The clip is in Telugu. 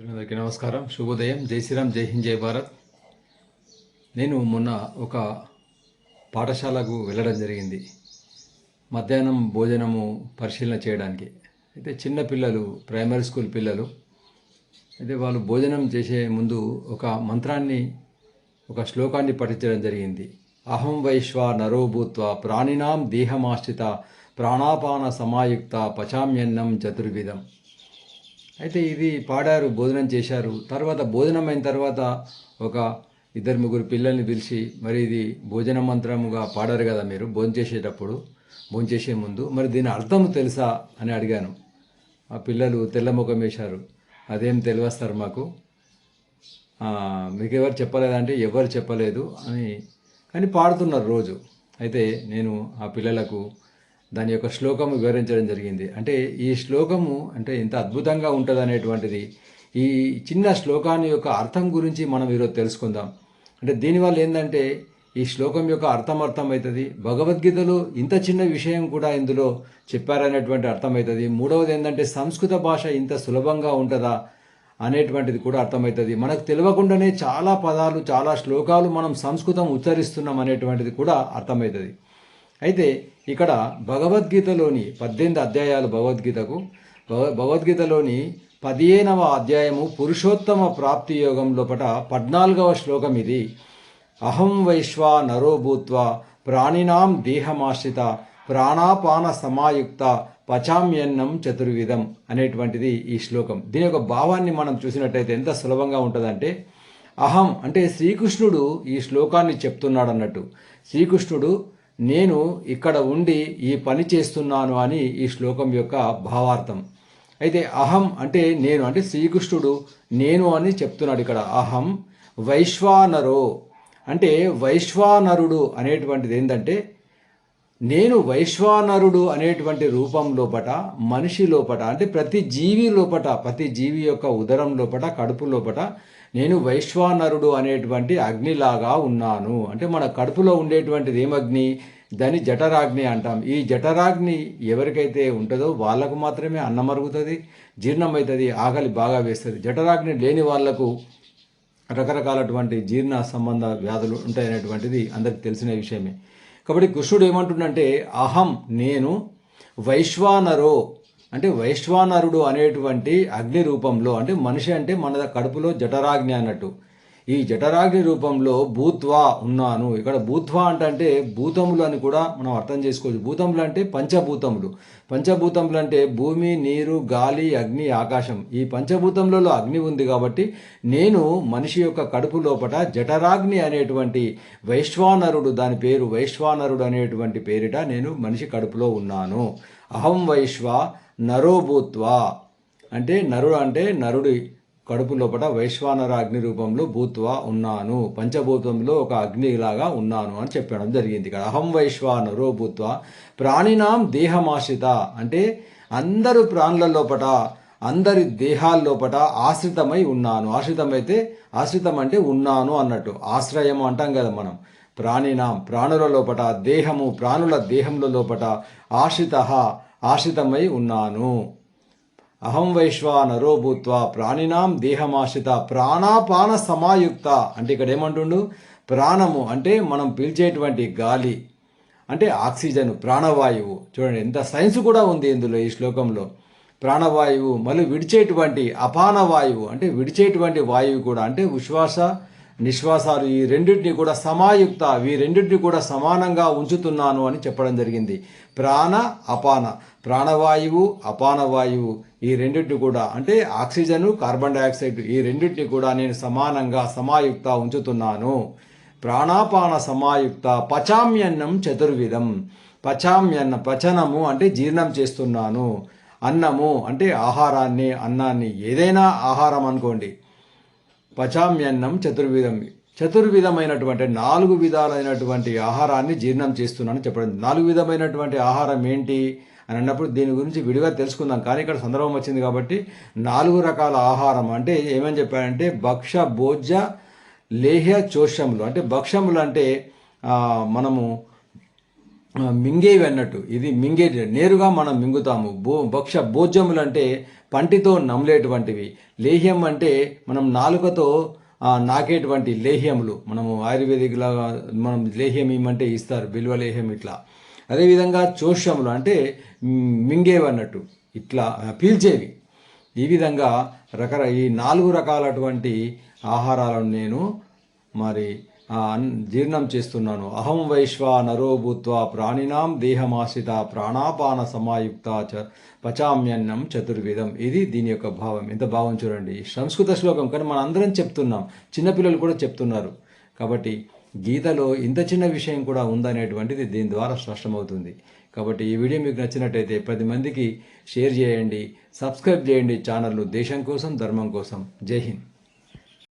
అందరికీ నమస్కారం. శుభోదయం. జై శ్రీరామ్. జై హింద్. జై భారత్. నేను మొన్న ఒక పాఠశాలకు వెళ్ళడం జరిగింది. మధ్యాహ్నం భోజనము పరిశీలన చేయడానికి. అయితే చిన్న పిల్లలు ప్రైమరీ స్కూల్ పిల్లలు అయితే వాళ్ళు భోజనం చేసే ముందు ఒక మంత్రాన్ని ఒక శ్లోకాన్ని పఠించడం జరిగింది. అహం వైశ్వ నరోభూత్వ ప్రాణినాం దేహమాశ్రిత ప్రాణాపాన సమాయుక్త పచామ్యన్నం చతుర్విధం. అయితే ఇది పాడారు భోజనం చేశారు. తర్వాత భోజనం అయిన తర్వాత ఒక ఇద్దరు ముగ్గురు పిల్లల్ని పిలిచి మరి ఇది భోజన మంత్రముగా పాడారు కదా మీరు భోజనం చేసేటప్పుడు భోజనం చేసే ముందు. మరి దీని అర్థం తెలుసా అని అడిగాను. ఆ పిల్లలు తెల్లముఖం వేశారు. అదేం తెలియస్తారు మాకు? మీకు ఎవరు చెప్పలేదంటే ఎవరు చెప్పలేదు అని. కానీ పాడుతున్నారు రోజు. అయితే నేను ఆ పిల్లలకు దాని యొక్క శ్లోకము వివరించడం జరిగింది. అంటే ఈ శ్లోకము అంటే ఎంత అద్భుతంగా ఉంటుంది అనేటువంటిది ఈ చిన్న శ్లోకాన్ని యొక్క అర్థం గురించి మనం ఈరోజు తెలుసుకుందాం. అంటే దీనివల్ల ఏంటంటే ఈ శ్లోకం యొక్క అర్థం అర్థమవుతుంది. భగవద్గీతలో ఇంత చిన్న విషయం కూడా ఇందులో చెప్పారనేటువంటి అర్థమవుతుంది. మూడవది ఏంటంటే సంస్కృత భాష ఇంత సులభంగా ఉంటుందా అనేటువంటిది కూడా అర్థమవుతుంది. మనకు తెలియకుండానే చాలా పదాలు చాలా శ్లోకాలు మనం సంస్కృతం ఉచ్చరిస్తున్నాం అనేటువంటిది కూడా అర్థమవుతుంది. అయితే ఇక్కడ భగవద్గీతలోని పద్దెనిమిది అధ్యాయాలు భగవద్గీతకు భగవద్గీతలోని పదిహేనవ అధ్యాయము పురుషోత్తమ ప్రాప్తి యోగం లోపట పద్నాలుగవ శ్లోకం ఇది. అహం వైశ్వ నరోభూత్వ ప్రాణినాం దేహమాశ్రిత ప్రాణాపాన సమాయుక్త పచామ్యన్నం చతుర్విధం అనేటువంటిది ఈ శ్లోకం. దీని యొక్క భావాన్ని మనం చూసినట్టయితే ఎంత సులభంగా ఉంటుందంటే అహం అంటే శ్రీకృష్ణుడు ఈ శ్లోకాన్ని చెప్తున్నాడు అన్నట్టు శ్రీకృష్ణుడు నేను ఇక్కడ ఉండి ఈ పని చేస్తున్నాను అని ఈ శ్లోకం యొక్క భావార్థం. అయితే అహం అంటే నేను అంటే శ్రీకృష్ణుడు నేను అని చెప్తున్నాడు ఇక్కడ. అహం వైశ్వానరో. అంటే వైశ్వానరుడు అనేటువంటిది ఏంటంటే నేను వైశ్వానరుడు అనేటువంటి రూపం లోపట మనిషి లోపట అంటే ప్రతి జీవి లోపట ప్రతి జీవి యొక్క ఉదరం లోపట కడుపు లోపట నేను వైశ్వానరుడు అనేటువంటి అగ్నిలాగా ఉన్నాను. అంటే మన కడుపులో ఉండేటువంటిది ఏమగ్ని దాన్ని దాని జఠరాగ్ని అంటాం. ఈ జఠరాగ్ని ఎవరికైతే ఉంటుందో వాళ్ళకు మాత్రమే అన్నం అరుగుతుంది జీర్ణమవుతుంది ఆకలి బాగా వేస్తుంది. జఠరాగ్ని లేని వాళ్ళకు రకరకాలటువంటి జీర్ణ సంబంధ వ్యాధులు ఉంటాయనేటువంటిది అందరికి తెలిసిన విషయమే. కాబట్టి కృష్ణుడు ఏమంటుండంటే అహం నేను వైశ్వానరో అంటే వైశ్వానరుడు అనేటువంటి అగ్ని రూపంలో అంటే మనిషి అంటే మన కడుపులో జఠరాగ్ని అన్నట్టు. ఈ జఠరాగ్ని రూపంలో భూత్వా ఉన్నాను. ఇక్కడ భూత్వా అంటే భూతములు అని కూడా మనం అర్థం చేసుకోవచ్చు. భూతములు అంటే పంచభూతములు. పంచభూతములు అంటే భూమి నీరు గాలి అగ్ని ఆకాశం. ఈ పంచభూతములలో అగ్ని ఉంది కాబట్టి నేను మనిషి యొక్క కడుపు లోపట జఠరాగ్ని అనేటువంటి వైశ్వానరుడు దాని పేరు వైశ్వానరుడు అనేటువంటి పేరిట నేను మనిషి కడుపులో ఉన్నాను. అహం వైశ్వ నరోభూత్వా. అంటే నరుడు అంటే నరుడి కడుపు లోపల వైశ్వానర అగ్ని రూపంలో భూత్వా ఉన్నాను. పంచభూతంలో ఒక అగ్నిలాగా ఉన్నాను అని చెప్పడం జరిగింది ఇక్కడ. అహం వైశ్వానరో భూత్వా ప్రాణినాం దేహమాశ్రిత. అంటే అందరు ప్రాణుల లోపల అందరి దేహాల్లోపట ఆశ్రితమై ఉన్నాను. ఆశ్రితమైతే ఆశ్రితం అంటే ఉన్నాను అన్నట్టు. ఆశ్రయం అంటాం కదా మనం. ప్రాణినాం ప్రాణుల లోపట దేహము ప్రాణుల దేహంలో లోపట ఆశ్రిత. ఆశ్రితమై ఉన్నాను. అహం వైశ్వా నరో ప్రాణినాం దేహమాశ్రిత ప్రాణాపాన సమాయుక్త. అంటే ఇక్కడ ఏమంటుండు? ప్రాణము అంటే మనం పీల్చేటువంటి గాలి. అంటే ఆక్సిజన్ ప్రాణవాయువు. చూడండి ఎంత సైన్స్ కూడా ఉంది ఇందులో ఈ శ్లోకంలో. ప్రాణవాయువు మళ్ళీ విడిచేటువంటి అపాన వాయువు అంటే విడిచేటువంటి వాయువు కూడా. అంటే ఉశ్వాస నిశ్వాసాలు ఈ రెండింటిని కూడా సమాయుక్త ఈ రెండింటిని కూడా సమానంగా ఉంచుతున్నాను అని చెప్పడం జరిగింది. ప్రాణ అపాన. ప్రాణవాయువు అపానవాయువు ఈ రెండింటిని కూడా అంటే ఆక్సిజను కార్బన్ డైఆక్సైడ్ ఈ రెండింటిని కూడా నేను సమానంగా సమాయుక్త ఉంచుతున్నాను. ప్రాణాపాన సమాయుక్త పచామ్యన్నం చతుర్విధం. పచామ్యన్న పచనము అంటే జీర్ణం చేస్తున్నాను. అన్నము అంటే ఆహారాన్ని అన్నాన్ని ఏదైనా ఆహారం అనుకోండి. పచామ్యన్నం చతుర్విధం. చతుర్విధమైనటువంటి నాలుగు విధాలైనటువంటి ఆహారాన్ని జీర్ణం చేస్తున్నాను చెప్పడం. నాలుగు విధమైనటువంటి ఆహారం ఏంటి అని అన్నప్పుడు దీని గురించి విడిగా తెలుసుకుందాం. కానీ ఇక్కడ సందర్భం వచ్చింది కాబట్టి నాలుగు రకాల ఆహారం అంటే ఏమని చెప్పారంటే భక్ష భోజ్య లేహ్య చోషములు అంటే భక్షములు అంటే మనము మింగేవి అన్నట్టు. ఇది మింగే నేరుగా మనం మింగుతాము. భో భక్ష భోజ్యములు అంటే పంటితో నమ్లేటువంటివి. లేహ్యం అంటే మనం నాలుకతో నాకేటువంటి లేహ్యములు. మనము ఆయుర్వేదిక్లాగా మనం లేహ్యం ఇమ్మంటే ఇస్తారు బిల్వ లేహ్యం ఇట్లా. అదేవిధంగా చోష్యములు అంటే మింగేవి అన్నట్టు. ఇట్లా పీల్చేవి. ఈ విధంగా రకర ఈ నాలుగు రకాలటువంటి ఆహారాలను నేను మరి జీర్ణం చేస్తున్నాను. అహం వైశ్వ నరో భూత్వ ప్రాణినాం దేహమాశ్రిత ప్రాణాపాన సమాయుక్త చ పచామ్యన్నం చతుర్విధం. ఇది దీని యొక్క భావం. ఎంత భావం చూడండి. సంస్కృత శ్లోకం కానీ మనం అందరం చెప్తున్నాం. చిన్నపిల్లలు కూడా చెప్తున్నారు. కాబట్టి గీతలో ఇంత చిన్న విషయం కూడా ఉందనేటువంటిది దీని ద్వారా స్పష్టమవుతుంది. కాబట్టి ఈ వీడియో మీకు నచ్చినట్టయితే పది మందికి షేర్ చేయండి. సబ్స్క్రైబ్ చేయండి ఛానల్ను దేశం కోసం ధర్మం కోసం. జై హింద్.